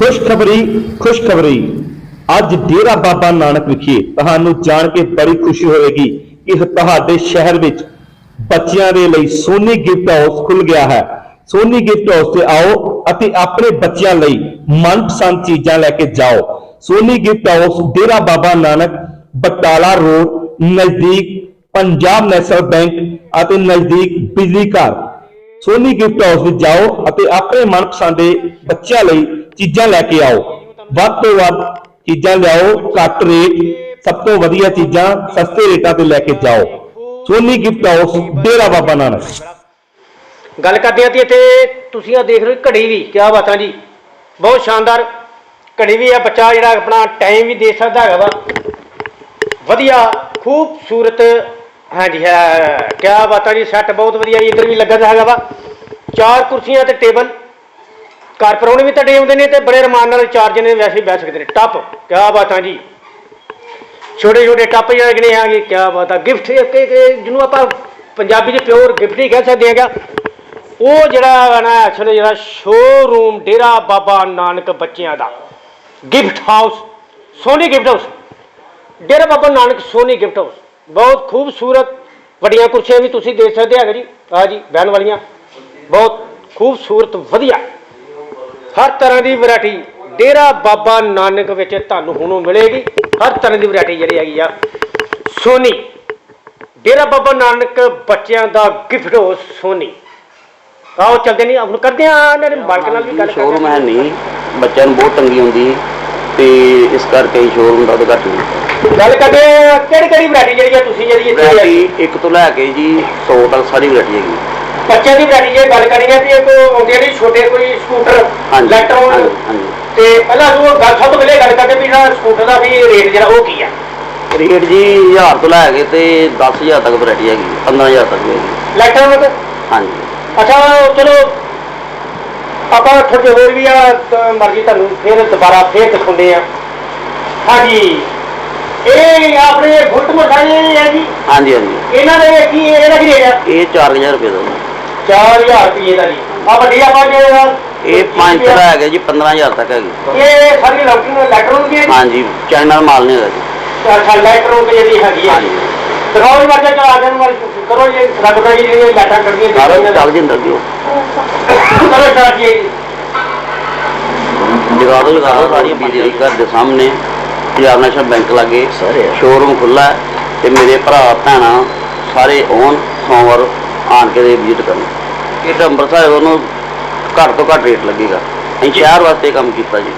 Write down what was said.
ਖੁਸ਼ਖਬਰੀ ਖੁਸ਼ਖਬਰੀ। ਅੱਜ ਡੇਰਾ ਬਾਬਾ ਨਾਨਕ ਵਿਖੇ ਤੁਹਾਨੂੰ ਜਾਣ ਕੇ ਬੜੀ ਖੁਸ਼ੀ ਹੋਵੇਗੀ। ਕਿ ਤੁਹਾਡੇ ਸ਼ਹਿਰ ਵਿੱਚ ਬੱਚਿਆਂ ਦੇ ਲਈ ਸੋਨੀ ਗਿਫਟ ਹਾਊਸ ਖੁੱਲ ਗਿਆ ਹੈ। ਸੋਨੀ ਗਿਫਟ ਹਾਊਸ ਤੇ ਆਓ ਅਤੇ ਆਪਣੇ ਬੱਚਿਆਂ ਲਈ ਮਨਪਸੰਦ ਚੀਜ਼ਾਂ ਲੈ ਕੇ ਜਾਓ। Soni gift house Dera Baba Nanak, Batala road, ਨਜ਼ਦੀਕ ਪੰਜਾਬ ਨੈਸ਼ਨਲ ਬੈਂਕ ਅਤੇ ਨਜ਼ਦੀਕ ਬਿਜਲੀ ਘਰ। ਸੋਨੀ ਗਿਫਟ ਹਾਊਸ ਵਿੱਚ ਜਾਓ ਅਤੇ ਆਪਣੇ ਮਨਪਸੰਦ ਦੇ ਬੱਚਿਆਂ ਲਈ ਚੀਜ਼ਾਂ ਲੈ ਕੇ ਆਓ। ਵੱਧ ਤੋਂ ਵੱਧ ਚੀਜ਼ਾਂ ਲਿਆਓ, ਘੱਟ ਰੇਟ ਸਭ ਤੋਂ ਵਧੀਆ ਚੀਜ਼ਾਂ ਸਸਤੇ ਰੇਟਾਂ ਤੇ ਲੈ ਕੇ ਜਾਓ। Soni gift house Dera Baba Nanak. ਗੱਲ ਕਰਦੇ ਹਾਂ ਤੇ ਇੱਥੇ, ਤੁਸੀਂ ਆ ਦੇਖ ਰਹੇ ਹੋ ਘੜੀ ਵੀ, ਕਿਆ ਬਾਤਾਂ ਜੀ। ਬਹੁਤ ਸ਼ਾਨਦਾਰ ਘੜੀ ਵੀ ਆ, ਬੱਚਾ ਜਿਹੜਾ ਆਪਣਾ ਟਾਈਮ ਵੀ ਦੇ ਸਕਦਾ ਹੈਗਾ ਵਾ। ਵਧੀਆ, ਖੂਬਸੂਰਤ, ਹਾਂਜੀ, ਹੈ, ਕਿਆ ਬਾਤਾਂ ਜੀ ਸੈੱਟ ਬਹੁਤ ਵਧੀਆ ਜੀ, ਇੱਧਰ ਵੀ ਲੱਗਾ ਤਾਂ ਹੈਗਾ ਵਾ। ਚਾਰ ਕੁਰਸੀਆਂ ਤੇ ਟੇਬਲ ਘਰ ਪਰੌਣੇ ਵੀ ਤੁਹਾਡੇ ਆਉਂਦੇ ਨੇ ਤੇ ਬੜੇ ਰਮਾਨ ਨਾਲ ਚਾਰ ਜਣੇ ਵੈਸੇ ਹੀ ਬਹਿ ਸਕਦੇ ਨੇ। ਟੱਪ, ਕਿਆ ਬਾਤਾਂ ਜੀ। ਛੋਟੇ ਛੋਟੇ ਟੱਪ ਜਿਹੜੇ ਕਿਨੇ ਆਗੇ ਕਿਆ ਬਾਤ। ਆ ਗਿਫਟ ਜਿਹਨੂੰ ਆਪਾਂ ਪੰਜਾਬੀ ਚ ਪਿਓਰ ਗਿਫਟ ਹੀ ਕਹਿ ਸਕਦੇ ਹੈਗਾ। ਉਹ ਜਿਹੜਾ ਵਾ ਨਾ ਅਸਲ ਜਿਹੜਾ ਸ਼ੋਰੂਮ ਡੇਰਾ ਬਾਬਾ ਨਾਨਕ ਬੱਚਿਆਂ ਦਾ। Gift house Soni gift house Dera Baba Nanak Soni gift house ਬਹੁਤ ਖੂਬਸੂਰਤ ਵੱਡੀਆਂ ਕੁਰਸੀਆਂ ਵੀ ਤੁਸੀਂ ਦੇਖ ਸਕਦੇ ਹੈਗੇ ਜੀ। ਆ ਜੀ, ਬਹਿਣ ਵਾਲੀਆਂ। ਬਹੁਤ ਖੂਬਸੂਰਤ, ਵਧੀਆ। ਹਰ ਤਰ੍ਹਾਂ ਦੀ ਵੈਰਾਈਟੀ। ਡੇਰਾ ਬਾਬਾ ਨਾਨਕ ਵਿੱਚ ਤੁਹਾਨੂੰ ਹੁਣ ਮਿਲੇਗੀ। ਹਰ ਤਰ੍ਹਾਂ ਦੀ ਵੈਰਾਈਟੀ ਜਿਹੜੀ ਹੈਗੀ ਆ। ਸੋਨੀ। ਡੇਰਾ ਬਾਬਾ ਨਾਨਕ ਬੱਚਿਆਂ ਦਾ ਗਿਫਟ ਹਾਊਸ ਸੋਨੀ। ਆਓ ਚੱਲਦੇ ਨਹੀਂ ਹੁਣ ਕਰਦੇ ਆ ਇਹਨਾਂ ਦੇ ਮਾਲਕ ਨਾਲ ਵੀ ਗੱਲ ਸ਼ੋਰੂਮ ਹੈ ਨਹੀਂ। ਬੱਚਿਆਂ ਨੂੰ ਬਹੁਤ ਤੰਗੀ ਹੁੰਦੀ। ਤੇ ਇਸ ਕਰਕੇ ਸ਼ੋਰੂਮ ਦਾ ਉਦਘਾਟਨ ਕੀਤਾ। ਗੱਲ ਕਰਦੇ ਕਿਹੜੀ ਕਿਹੜੀ ਵੈਰਾਈਟੀ ਜਿਹੜੀ ਆ ਤੁਸੀਂ ਜਿਹੜੀ ਇੱਥੇ ਇੱਕ ਤੋਂ ਲੈ ਕੇ ਜੀ 100 ਤੱਕ ਸਾਰੀ ਵੈਰਾਈਟੀ ਹੈਗੀ। ਬੱਚਿਆਂ ਦੀ ਵੈਰਾਈਟੀ ਜੇ ਗੱਲ ਕਰੀਏ ਤੇ ਇੱਕ ਆਉਂਦੇ ਨੇ ਛੋਟੇ ਕੋਈ ਸਕੂਟਰ ਹਾਂਜੀ ਇਲੈਕਟ੍ਰੋਨ ਹਾਂਜੀ, ਤੇ ਪਹਿਲਾਂ ਉਹ ਗੱਲ ਸਭ ਤੋਂ ਪਹਿਲੇ ਗੱਲ ਕਰਦੇ ਵੀ ਜਿਹੜਾ ਸਕੂਟਰ ਦਾ ਵੀ ਰੇਟ ਜਿਹੜਾ ਉਹ ਕੀ ਆ? ਰੇਟ ਜੀ 1000 ਤੋਂ ਲੈ ਕੇ ਤੇ 10000 ਤੱਕ ਵੈਰਾਈਟੀ ਹੈਗੀ 15000 ਤੱਕ ਵੀ ਹੈਗੀ। ਇਲੈਕਟ੍ਰੋਨਿਕ ਹਾਂਜੀ। ਅੱਛਾ ਚਲੋ ਆਪਾਂ ਥੋੜੇ ਹੋਰ ਵੀ ਆ ਤਾਂ ਮਰਜ਼ੀ ਤੁਹਾਨੂੰ ਫਿਰ ਦੁਬਾਰਾ ਫੇਰ ਦਿਖਾਉਂਦੇ ਆ। ਹਾਂਜੀ ਇਹ ਆਪਣੇ ਬੁਲਟ ਮੋਟਰਸਾਈਕਲ ਹੈ ਜੀ? ਹਾਂਜੀ ਹਾਂਜੀ। ਇਹਨਾਂ ਦੇ ਕੀ ਇਹਦਾ ਕੀ ਰੇਟ ਆ? ਇਹ 4000 ਰੁਪਏ ਦਾ 4000 ਰੁਪਏ ਦਾ ਜੀ। ਆ ਵੱਡੀ ਆਪਾਂ ਜਿਹੜਾ ਇਹ 5 ਤੋਂ ਲੈ ਕੇ ਜੀ 15000 ਤੱਕ ਹੈਗੀ। ਇਹ ਸਾਰੀ ਇਲੈਕਟ੍ਰੋਨ ਇਲੈਕਟ੍ਰੋਨ ਦੀ ਹੈ ਜੀ? ਹਾਂਜੀ ਚਾਈਨਾ ਦਾ ਮਾਲ ਨਹੀਂ ਹੈਗਾ ਜੀ। ਅੱਛਾ ਇਲੈਕਟ੍ਰੋਨ ਦੀ ਜਿਹੜੀ ਹੈਗੀ ਆ। ਹਾਂਜੀ। ਦਿਖਾਓ ਜੀ ਮਰਜ਼ੀ ਚਲਾ ਦੇਣ ਵਾਲੀ ਕਰੋ ਜੀ ਰੱਬਦਾ ਜੀ ਜਿਹੜੀਆਂ ਲਾਟਾਂ ਕੱਢੀਆਂ ਸਾਰਾ ਦੇਖੀਆਂ ਚੱਲ ਜਿੰਦਰ ਜੀ ਕਰੋ ਸਟਾਰਟ ਜੀ। ਜਗਾ ਦੋ ਲਗਾ ਦੋ ਸਾਰੀ ਬਿਜਲੀ ਘਰ ਦੇ ਸਾਹਮਣੇ। ਪੰਜਾਬ ਨੈਸ਼ਨਲ ਬੈਂਕ ਲਾਗੇ। ਸ਼ੋਰੂਮ ਖੁੱਲਾ ਤੇ ਮੇਰੇ ਭਰਾ ਭੈਣਾਂ ਸਾਰੇ ਆਉਣ ਸੋਮਵਾਰ ਆਣ ਕੇ ਦੇ ਵਿਜ਼ਿਟ ਕਰਨ। ਇਹ ਤਾਂ ਅੰਮ੍ਰਿਤਸਰ ਉਹਨੂੰ ਘੱਟ ਤੋਂ ਘੱਟ ਰੇਟ ਲੱਗੇਗਾ। ਅਸੀਂ ਸ਼ਹਿਰ ਵਾਸਤੇ ਕੰਮ ਕੀਤਾ ਜੀ।